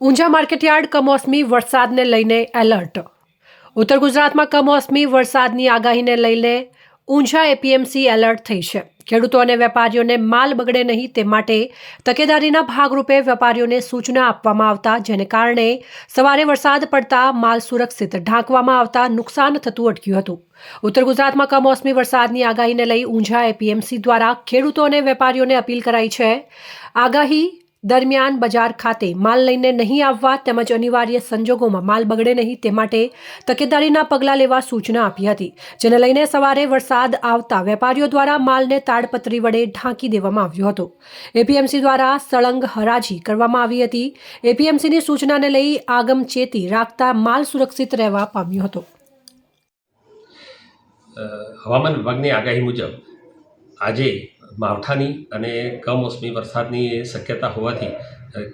Unjha market yard કમોસમી વરસાદને લઈને એલર્ટ. ઉત્તર ગુજરાતમાં કમોસમી વરસાદની આગાહીને લઈને ઊંઝા એપીએમસી એલર્ટ થઈ છે. ખેડૂતો અને વેપારીઓને માલ બગડે નહીં તે માટે તકેદારીના ભાગરૂપે વેપારીઓને સૂચના આપવામાં આવતા, જેને કારણે સવારે વરસાદ પડતા માલ સુરક્ષિત ઢાંકવામાં આવતા નુકસાન થતું અટક્યું હતું. ઉત્તર ગુજરાતમાં કમોસમી વરસાદની આગાહીને લઈ ઊંઝા એપીએમસી દ્વારા ખેડૂતો અને વેપારીઓને અપીલ કરાઈ છે. આગાહી દરમિયાન બજાર ખાતે માલ લઈને નહીં આવવા તેમજ અનિવાર્ય સંજોગોમાં માલ બગડે નહીં તે માટે તકેદારીના પગલાં લેવા સૂચના આપી હતી, જેને લઈને સવારે વરસાદ આવતા વેપારીઓ દ્વારા માલને તાડપત્રી વડે ઢાંકી દેવામાં આવ્યો હતો. એપીએમસી દ્વારા સળંગ હરાજી કરવામાં આવી હતી. એપીએમસીની સૂચનાને લઈ આગમ ચેતી રાખતા માલ સુરક્ષિત રહેવા પામ્યો હતો. હવામાન વિભાગની આગાહી મુજબ આજે માવઠાની અને કમોસમી વરસાદની શક્યતા હોવાથી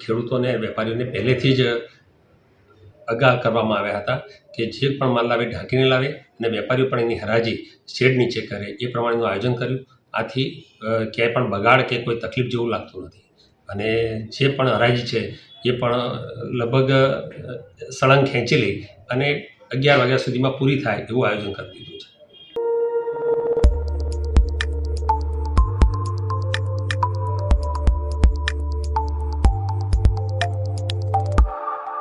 ખેડૂતોને, વેપારીઓને પહેલેથી જ આગાહ કરવામાં આવ્યા હતા કે જે પણ માલ લાવે ઢાંકીને લાવે અને વેપારીઓ પણ એની હરાજી શેડ નીચે કરે એ પ્રમાણેનું આયોજન કર્યું. આથી ક્યાંય પણ બગાડ કે કોઈ તકલીફ જેવું લાગતું નથી. અને જે પણ હરાજી છે એ પણ લગભગ સળંગ ખેંચી લઈ અને અગિયાર વાગ્યા સુધીમાં પૂરી થાય એવું આયોજન કરી દીધું છે.